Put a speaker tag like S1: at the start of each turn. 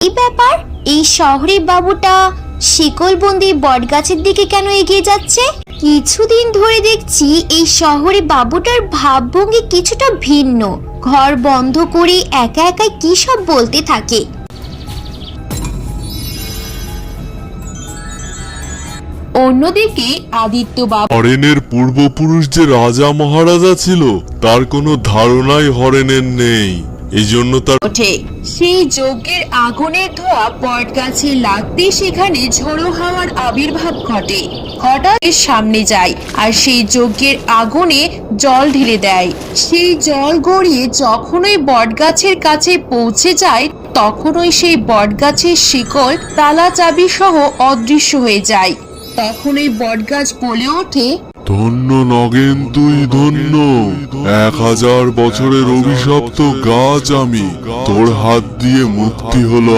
S1: এই ব্যাপার? এই শহরে বাবুটা শিকলবন্দি বটগাছের দিকে কেন এগিয়ে যাচ্ছে? কিছুদিন ধরে দেখছি এই শহরে বাবুটার ভাবভঙ্গি কিছুটা ভিন্ন। ঘর বন্ধ করে একা একাই কি সব বলতে থাকে?
S2: অন্যদিকে আদিত্য বাবু
S3: হরেনের পূর্বপুরুষ যে রাজা মহারাজা ছিল, তার কোনো ধারণাই হরেনের নেই। এই জন্য তার
S2: ওঠে। সেই যজ্ঞের আগুনের ধোয়া বট গাছে লাগতে সেখানে হাওয়ার আবির্ভাব ঘটে। হঠাৎ সামনে যায় আর সেই যজ্ঞের আগুনে জল ঢেলে দেয়। সেই জল গড়িয়ে যখনই বটগাছের কাছে পৌঁছে যায়, তখনই সেই বটগাছের শিকড় তালা চাবি সহ অদৃশ্য হয়ে যায়। তখনই বটগাছ বলে ওঠে
S3: ধন্য নগেন, তুই ধন্য। এক হাজার বছরের অভিশপ্ত গাছ আমি। তোর হাত দিয়ে মুক্তি হলো